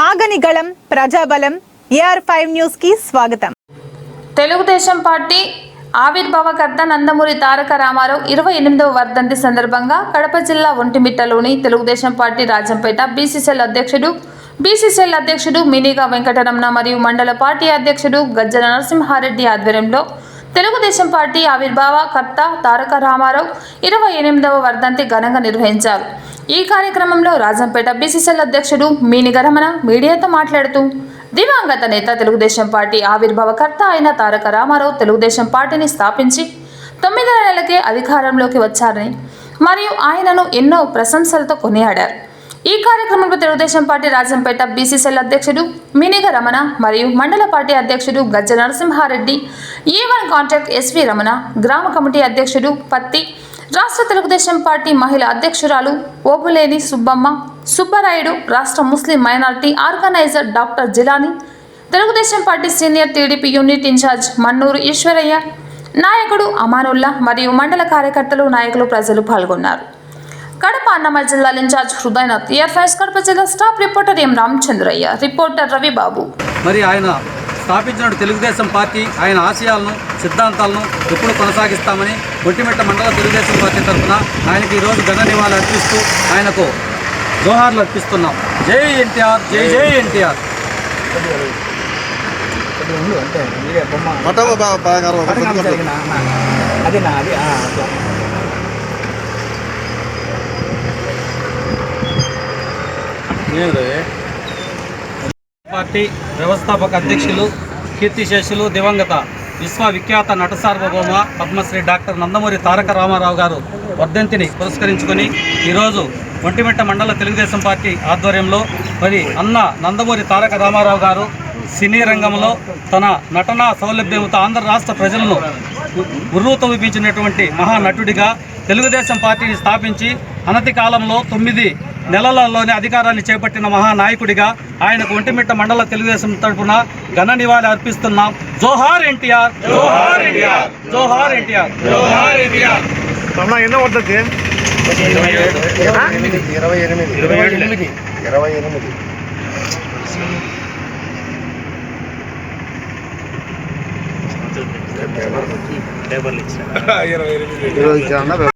ఆగని గళం ప్రజాబలం AR five న్యూస్కి స్వాగతం. తెలుగుదేశం పార్టీ ఆవిర్భావకర్త నందమూరి తారక రామారావు ఇరవై ఎనిమిదవ వర్ధంతి సందర్భంగా కడప జిల్లా ఒంటిమిట్టలోని తెలుగుదేశం పార్టీ రాజంపేట బీసీసీఎల్ అధ్యక్షుడు బీసీసీఎల్ అధ్యక్షుడు మినిగా వెంకటరమణ మరియు మండల పార్టీ అధ్యక్షుడు గజ్జల నరసింహారెడ్డి ఆధ్వర్యంలో తెలుగుదేశం పార్టీ ఆవిర్భావకర్త తారక రామారావు ఇరవై ఎనిమిదవ వర్ధంతి ఘనంగా నిర్వహించారు. ఈ కార్యక్రమంలో రాజంపేట బీసీసీఎల్ అధ్యక్షుడు మీనిగ రమణ మీడియాతో మాట్లాడుతూ దివంగత నేత తెలుగుదేశం పార్టీ ఆవిర్భావకర్త అయిన తారక రామారావు తెలుగుదేశం పార్టీని స్థాపించి తొమ్మిది నెలలకే అధికారంలోకి వచ్చారని మరియు ఆయనను ఎన్నో ప్రశంసలతో కొనియాడారు. ఈ కార్యక్రమంలో తెలుగుదేశం పార్టీ రాజంపేట బీసీసీఎల్ అధ్యక్షుడు మినిగ రమణ మరియు మండల పార్టీ అధ్యక్షుడు Gajja Narasimha Reddy e even contract SV Ramana గ్రామ కమిటీ అధ్యక్షుడు పత్తి రాష్ట్ర తెలుగుదేశం పార్టీ మహిళా అధ్యక్షురాలు ఓపులేని సుబ్బమ్మ సుబ్బరాయుడు రాష్ట్ర Muslim minority organiser doctor Jilani Telugu Desam party senior TDP unit in charge Mannuru Eswarayya నాయకుడు అమానుల్లా మరియు మండల కార్యకర్తలు నాయకులు ప్రజలు పాల్గొన్నారు. కడప అన్నమయ్య జిల్లా ఇన్ఛార్జ్ హృదయనాథ్ ఇయర్ ఫైవ్స్ కడప జిల్లా staff reporter M Ramachandrayya reporter Ravi Babu. మరి ఆయన స్థాపించిన తెలుగుదేశం పార్టీ ఆయన ఆశయాలను సిద్ధాంతాలను ఎప్పుడు కొనసాగిస్తామని ఒట్టిమెట్ట మండల తెలుగుదేశం పార్టీ తరఫున ఆయనకి ఈరోజు ఘన నివాళులు అర్పిస్తూ ఆయనకు జోహార్లు అర్పిస్తున్నాం జై ఎన్టీఆర్ జై జై ఎన్టీఆర్. అది నా. పార్టీ వ్యవస్థాపక అధ్యక్షులు కీర్తిశేషులు దివంగత విశ్వవిఖ్యాత నట సార్వభౌమ పద్మశ్రీ డాక్టర్ నందమూరి తారక రామారావు గారు వర్ధంతిని పురస్కరించుకొని ఈరోజు ఒంటిమిట్ట మండల తెలుగుదేశం పార్టీ ఆధ్వర్యంలో మరి అన్న నందమూరి తారక రామారావు గారు సినీ రంగంలో తన నటనా సౌలభ్యంతో ఆంధ్ర రాష్ట్ర ప్రజలను ఉర్రూతమిపించినటువంటి మహానటుడిగా తెలుగుదేశం పార్టీని స్థాపించి అనతి కాలంలో తొమ్మిది నెలలలోనే అధికారాన్ని చేపట్టిన మహానాయకుడిగా ఆయనకు ఒంటిమిట్ట మండల తెలుగుదేశం తరఫున ఘన నివాళి అర్పిస్తున్నాం. జోహార్ ఎన్టీఆర్. జోహార్ ఎన్టీఆర్. జోహార్ ఎన్టీఆర్. ఎన్నో పడుతుంది ఇరవై ఎనిమిది. ఇరవై ఎనిమిది. ఇరవై ఎనిమిది. ఇరవై ఇచ్చారన్న